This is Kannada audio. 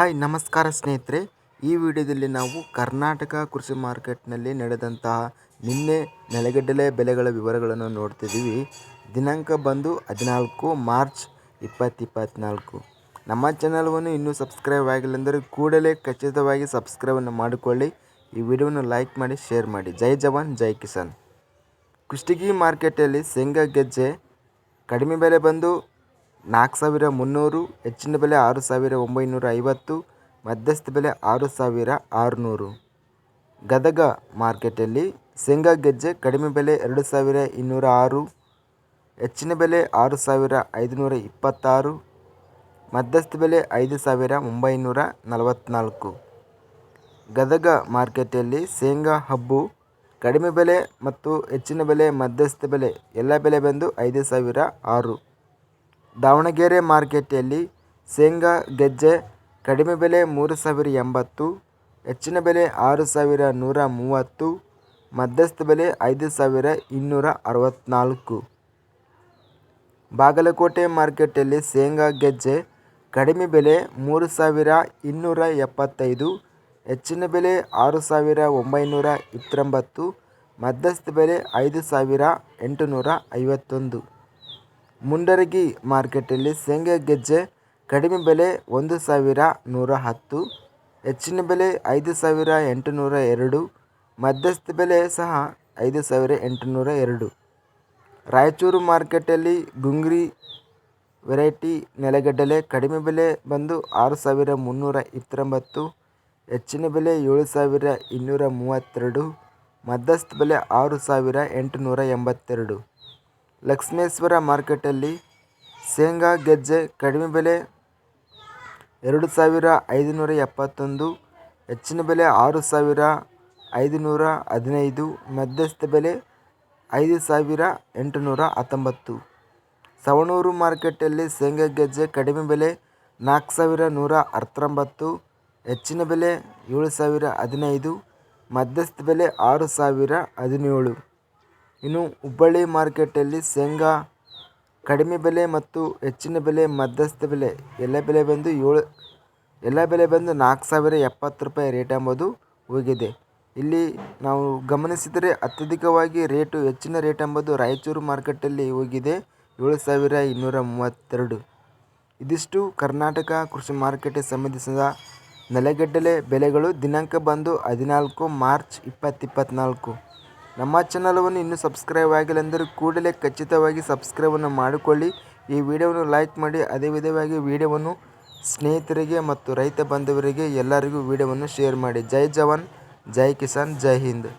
ಹಾಯ್, ನಮಸ್ಕಾರ ಸ್ನೇಹಿತರೆ. ಈ ವಿಡಿಯೋದಲ್ಲಿ ನಾವು ಕರ್ನಾಟಕ ಕೃಷಿ ಮಾರ್ಕೆಟ್ನಲ್ಲಿ ನಡೆದಂತಹ ನಿನ್ನೆ ನೆಲಗಡಲೆ ಬೆಲೆಗಳ ವಿವರಗಳನ್ನು ನೋಡ್ತಿದ್ದೀವಿ. ದಿನಾಂಕ ಬಂದು ಹದಿನಾಲ್ಕು ಮಾರ್ಚ್ ಇಪ್ಪತ್ತಿಪ್ಪತ್ನಾಲ್ಕು. ನಮ್ಮ ಚಾನಲ್ವನ್ನು ಇನ್ನೂ ಸಬ್ಸ್ಕ್ರೈಬ್ ಆಗಿಲ್ಲ ಅಂದರೆ ಕೂಡಲೇ ಖಚಿತವಾಗಿ ಸಬ್ಸ್ಕ್ರೈಬನ್ನು ಮಾಡಿಕೊಳ್ಳಿ. ಈ ವಿಡಿಯೋವನ್ನು ಲೈಕ್ ಮಾಡಿ, ಶೇರ್ ಮಾಡಿ. ಜೈ ಜವಾನ್, ಜೈ ಕಿಸಾನ್. ಕುಷ್ಟಗಿ ಮಾರ್ಕೆಟಲ್ಲಿ ಶೇಂಗಾ ಗೆಜ್ಜೆ ಕಡಿಮೆ ಬೆಲೆ ಬಂದು ನಾಲ್ಕು ಸಾವಿರ ಮುನ್ನೂರು, ಹೆಚ್ಚಿನ ಬೆಲೆ ಆರು ಸಾವಿರ ಒಂಬೈನೂರ ಐವತ್ತು, ಮಧ್ಯಸ್ಥ ಬೆಲೆ ಆರು ಸಾವಿರ ಆರುನೂರು. ಗದಗ ಮಾರ್ಕೆಟಲ್ಲಿ ಶೇಂಗಾ ಗೆಜ್ಜೆ ಕಡಿಮೆ ಬೆಲೆ ಎರಡು ಸಾವಿರ ಇನ್ನೂರ ಆರು, ಹೆಚ್ಚಿನ ಬೆಲೆ ಆರು ಸಾವಿರ ಐದುನೂರ ಇಪ್ಪತ್ತಾರು, ಮಧ್ಯಸ್ಥ ಬೆಲೆ ಐದು ಸಾವಿರ ಒಂಬೈನೂರ ನಲವತ್ತ್ನಾಲ್ಕು ಗದಗ ಮಾರ್ಕೆಟಲ್ಲಿ ಶೇಂಗಾ ಹಬ್ಬು ಕಡಿಮೆ ಬೆಲೆ ಮತ್ತು ಹೆಚ್ಚಿನ ಬೆಲೆ ಮಧ್ಯಸ್ಥ ಬೆಲೆ ಎಲ್ಲ ಬೆಲೆ ಬಂದು ಐದು ಸಾವಿರ ಆರು. ದಾವಣಗೆರೆ ಮಾರ್ಕೆಟಲ್ಲಿ ಶೇಂಗಾ ಗೆಜ್ಜೆ ಕಡಿಮೆ ಬೆಲೆ ಮೂರು ಸಾವಿರ ಎಂಬತ್ತು, ಹೆಚ್ಚಿನ ಬೆಲೆ ಆರು ಸಾವಿರ ನೂರ ಮೂವತ್ತು, ಮಧ್ಯಸ್ಥ ಬೆಲೆ ಐದು ಸಾವಿರ ಇನ್ನೂರ ಅರವತ್ತ್ನಾಲ್ಕು ಬಾಗಲಕೋಟೆ ಮಾರ್ಕೆಟಲ್ಲಿ ಶೇಂಗಾ ಗೆಜ್ಜೆ ಕಡಿಮೆ ಬೆಲೆ ಮೂರು ಸಾವಿರ ಇನ್ನೂರ ಎಪ್ಪತ್ತೈದು, ಹೆಚ್ಚಿನ ಬೆಲೆ ಆರು ಸಾವಿರ ಒಂಬೈನೂರ ಇಪ್ಪತ್ತೊಂಬತ್ತು, ಮಧ್ಯಸ್ಥ ಬೆಲೆ ಐದು ಸಾವಿರ ಎಂಟುನೂರ ಐವತ್ತೊಂದು. ಮುಂಡರಗಿ ಮಾರ್ಕೆಟಲ್ಲಿ ಶೇಂಗಾ ಗೆಜ್ಜೆ ಕಡಿಮೆ ಬೆಲೆ ಒಂದು ಸಾವಿರ ನೂರ ಹತ್ತು, ಹೆಚ್ಚಿನ ಬೆಲೆ ಐದು ಸಾವಿರ ಎಂಟುನೂರ ಎರಡು, ಮಧ್ಯಸ್ಥ ಬೆಲೆ ಸಹ ಐದು ಸಾವಿರ ಎಂಟುನೂರ ಎರಡು. ರಾಯಚೂರು ಮಾರ್ಕೆಟಲ್ಲಿ ಗುಂಗ್ರಿ ವೆರೈಟಿ ನೆಲಗಡಲೆ ಕಡಿಮೆ ಬೆಲೆ ಬಂದು ಆರು ಸಾವಿರ ಮುನ್ನೂರ ಇಪ್ಪತ್ತೊಂಬತ್ತು, ಹೆಚ್ಚಿನ ಬೆಲೆ ಏಳು ಸಾವಿರ ಇನ್ನೂರ ಮೂವತ್ತೆರಡು, ಮಧ್ಯಸ್ಥ ಬೆಲೆ ಆರು ಸಾವಿರ ಎಂಟುನೂರ ಎಂಬತ್ತೆರಡು. ಲಕ್ಷ್ಮೇಶ್ವರ ಮಾರ್ಕೆಟಲ್ಲಿ ಶೇಂಗಾ ಗೆಜ್ಜೆ ಕಡಿಮೆ ಬೆಲೆ ಎರಡು ಸಾವಿರ ಐದುನೂರ ಎಪ್ಪತ್ತೊಂದು, ಹೆಚ್ಚಿನ ಬೆಲೆ ಆರು ಸಾವಿರ ಐದುನೂರ ಹದಿನೈದು, ಮಧ್ಯಸ್ಥ ಬೆಲೆ ಐದು ಸಾವಿರ ಎಂಟುನೂರ ಹತ್ತೊಂಬತ್ತು. ಸವಣೂರು ಮಾರ್ಕೆಟಲ್ಲಿ ಶೇಂಗಾ ಗೆಜ್ಜೆ ಕಡಿಮೆ ಬೆಲೆ ನಾಲ್ಕು ಸಾವಿರ ನೂರ ಹತ್ತೊಂಬತ್ತು ಹೆಚ್ಚಿನ ಬೆಲೆ ಏಳು ಸಾವಿರ ಹದಿನೈದು, ಮಧ್ಯಸ್ಥ ಬೆಲೆ ಆರು ಸಾವಿರ ಹದಿನೇಳು. ಇನ್ನು ಹುಬ್ಬಳ್ಳಿ ಮಾರ್ಕೆಟಲ್ಲಿ ಶೇಂಗಾ ಕಡಿಮೆ ಬೆಲೆ ಮತ್ತು ಹೆಚ್ಚಿನ ಬೆಲೆ ಮಧ್ಯಸ್ಥ ಬೆಲೆ, ಎಲ್ಲ ಬೆಲೆ ಬಂದು ಏಳು, ಎಲ್ಲ ಬೆಲೆ ಬಂದು ನಾಲ್ಕು ಸಾವಿರ ಎಪ್ಪತ್ತು ರೂಪಾಯಿ ರೇಟ್ ಎಂಬುದು ಹೋಗಿದೆ. ಇಲ್ಲಿ ನಾವು ಗಮನಿಸಿದರೆ ಅತ್ಯಧಿಕವಾಗಿ ರೇಟು ಹೆಚ್ಚಿನ ರೇಟ್ ಎಂಬುದು ರಾಯಚೂರು ಮಾರ್ಕೆಟಲ್ಲಿ ಹೋಗಿದೆ, ಏಳು ಸಾವಿರ ಇನ್ನೂರ ಮೂವತ್ತೆರಡು. ಇದಿಷ್ಟು ಕರ್ನಾಟಕ ಕೃಷಿ ಮಾರುಕಟ್ಟೆ ಸಂಬಂಧಿಸಿದ ನೆಲಗಡಲೆ ಬೆಲೆಗಳು ದಿನಾಂಕ ಬಂದು ಹದಿನಾಲ್ಕು ಮಾರ್ಚ್ ಇಪ್ಪತ್ತಿಪ್ಪತ್ನಾಲ್ಕು ನಮ್ಮ ಚಾನಲವನ್ನು ಇನ್ನೂ ಸಬ್ಸ್ಕ್ರೈಬ್ ಆಗಿಲ್ಲ ಅಂದರೆ ಕೂಡಲೇ ಖಚಿತವಾಗಿ ಸಬ್ಸ್ಕ್ರೈಬನ್ನು ಮಾಡಿಕೊಳ್ಳಿ. ಈ ವಿಡಿಯೋವನ್ನು ಲೈಕ್ ಮಾಡಿ, ಅದೇ ವಿಧವಾಗಿ ವಿಡಿಯೋವನ್ನು ಸ್ನೇಹಿತರಿಗೆ ಮತ್ತು ರೈತ ಬಾಂಧವರಿಗೆ ಎಲ್ಲರಿಗೂ ವಿಡಿಯೋವನ್ನು ಶೇರ್ ಮಾಡಿ. ಜೈ ಜವಾನ್, ಜೈ ಕಿಸಾನ್, ಜೈ ಹಿಂದ್.